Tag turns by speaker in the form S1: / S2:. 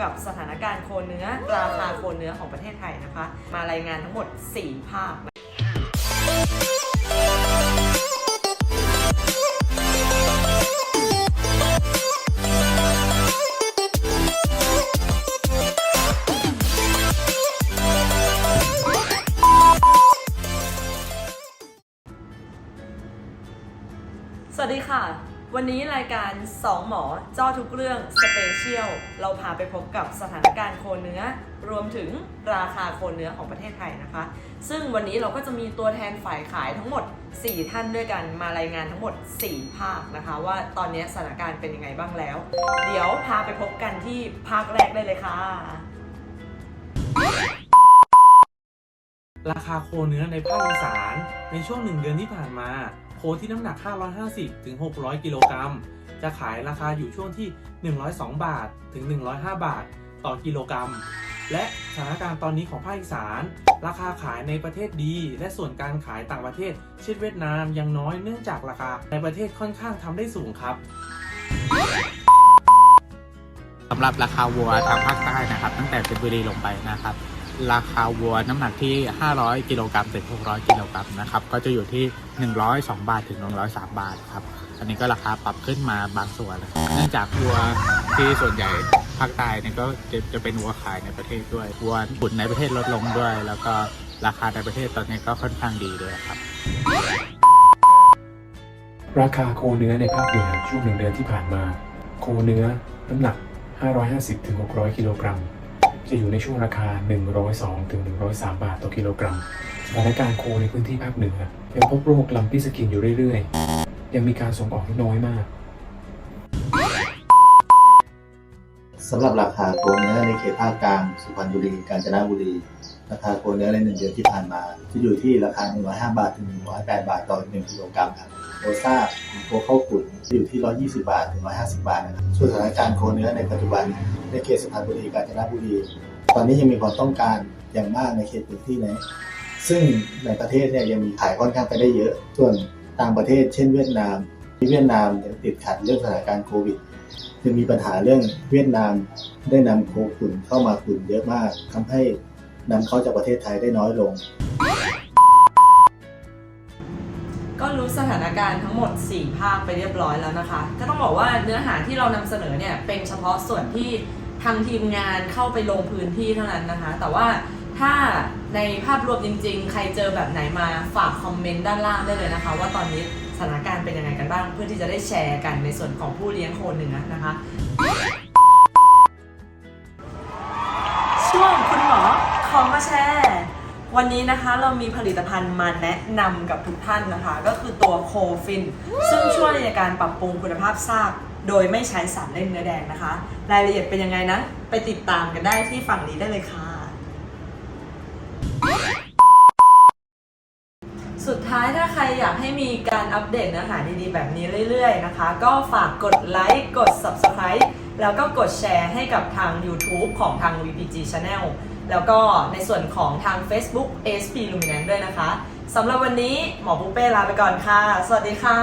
S1: กับสถานการณ์โคเนื้อราคาโคเนื้อของประเทศไทยนะคะ มารายงานทั้งหมด 4 ภาคสวัสดีค่ะ วันนี้รายการ 2 หมอเจ้าทุกเรื่องสเปเชียลเราพาไปพบกับสถานการณ์โคเนื้อ รวมถึงราคาโคเนื้อของประเทศไทยนะคะ ซึ่งวันนี้เราก็จะมีตัวแทนฝ่ายขายทั้งหมด 4 ท่านด้วยกันมารายงานทั้งหมด 4 ภาคนะคะ ว่าตอนนี้สถานการณ์เป็นยังไงบ้างแล้ว เดี๋ยวพาไปพบกันที่ภาคแรกได้เลยค่ะ
S2: ราคาโคเนื้อในภาคอีสานในช่วง1เดือนที่ผ่านมา โคที่น้ำหนัก 550 ถึง 600 กิโลกรัม จะขายราคาอยู่ช่วงที่ 102 บาท ถึง 105 บาท ต่อกิโลกรัม และสถานการณ์ตอนนี้ของภาคอีสาน ราคาขายในประเทศดี และส่วนการขายต่างประเทศ เช่นเวียดนามยังน้อยเนื่องจากราคาในประเทศค่อนข้างทำได้สูงครับ
S3: สำหรับราคาวัวทางภาคใต้นะครับ ตั้งแต่เพชรบุรีลงไปนะครับ ราคาวัวน้ำหนักที่ 500 กิโลกรัมถึง 600 กิโลกรัมนะครับ ก็จะอยู่ที่ 102 บาทถึง 103 บาทครับ อันนี้ก็ราคาปรับขึ้นมาบางส่วน เนื่องจากวัวที่ส่วนใหญ่ภาคใต้เนี่ยก็จะจะเป็นวัวขายในประเทศด้วย วัวขุนในประเทศลดลงด้วย แล้วก็ราคาในประเทศตอนนี้ก็ค่อนข้างดีด้วยครับ
S4: ราคาโคเนื้อในภาคเหนือช่วงหนึ่งเดือนที่ผ่านมา โคเนื้อน้ำหนัก 550-600 กิโลกรัม จะอยู่ในช่วงราคา 102-103 บาทต่อกิโลกรัม สถานการณ์โคในพื้นที่ภาคเหนือยังพบโรคลำปีสกินอยู่เรื่อยๆ ยังมีการส่งออกที่น้อยมาก
S5: สำหรับราคาโคเนื้อในเขตภาคกลาง สุพรรณบุรี กาญจนบุรี ราคาโคเนื้อในหนึ่งเดือนที่ผ่านมาจะอยู่ที่ราคา 105 บาทถึง 108 บาทต่อ 1กิโลกรัมครับโคซ่าโคเข้าขุนอยู่ที่ 120 บาทถึง 150 บาทนะครับส่วนสถานการณ์โคเนื้อในปัจจุบันในเขตสุพรรณบุรีกาญจนบุรี ตอนนี้ยังมีความต้องการอย่างมากในเขตพื้นที่นี้ซึ่งในประเทศเนี่ยยังมีขายค่อนข้างไปได้เยอะ ส่วนต่างประเทศ เช่นเวียดนามที่เวียดนามยังติดขัดเรื่องสถานการณ์โควิดจะมีปัญหาเรื่องเวียดนามได้นำโคขุนเข้ามาขุนเยอะมากทำให้ นำเข้าจากประเทศไทยได้น้อยลง
S1: ก็รู้สถานการณ์ทั้งหมด 4 ภาคไปเรียบร้อยแล้วนะคะ ก็ต้องบอกว่าเนื้อหาที่เรานำเสนอเนี่ยเป็นเฉพาะส่วนที่ทางทีมงานเข้าไปลงพื้นที่เท่านั้นนะคะ แต่ว่าถ้าในภาพรวมจริง ๆ ใครเจอแบบไหนมาฝากคอมเมนต์ด้านล่างได้เลยนะคะ ว่าตอนนี้สถานการณ์เป็นยังไงกันบ้าง เพื่อที่จะได้แชร์กันในส่วนของผู้เลี้ยงโคเนื้อนะคะ ของมาแชร์ วันนี้นะคะเรามีผลิตภัณฑ์มาแนะนำกับทุกท่านนะคะ ก็คือตัวโคฟิน ซึ่งช่วยในการปรับปรุงคุณภาพซาก โดยไม่ใช้สารเล่นเนื้อแดงนะคะ รายละเอียดเป็นยังไงนะ ไปติดตามกันได้ที่ฝั่งนี้ได้เลยค่ะ สุดท้ายถ้าใครอยากให้มีการอัปเดตเนื้อหาดีๆ แบบนี้เรื่อยๆนะคะ ก็ฝากกดไลค์กด Subscribe แล้วก็กดแชร์ให้กับทาง YouTube ของทาง VPG Channel แล้วก็ในส่วนของทาง Facebook ASP Luminance ด้วยนะคะสำหรับวันนี้หมอปุเป้ลาไปก่อนค่ะ สวัสดีค่ะ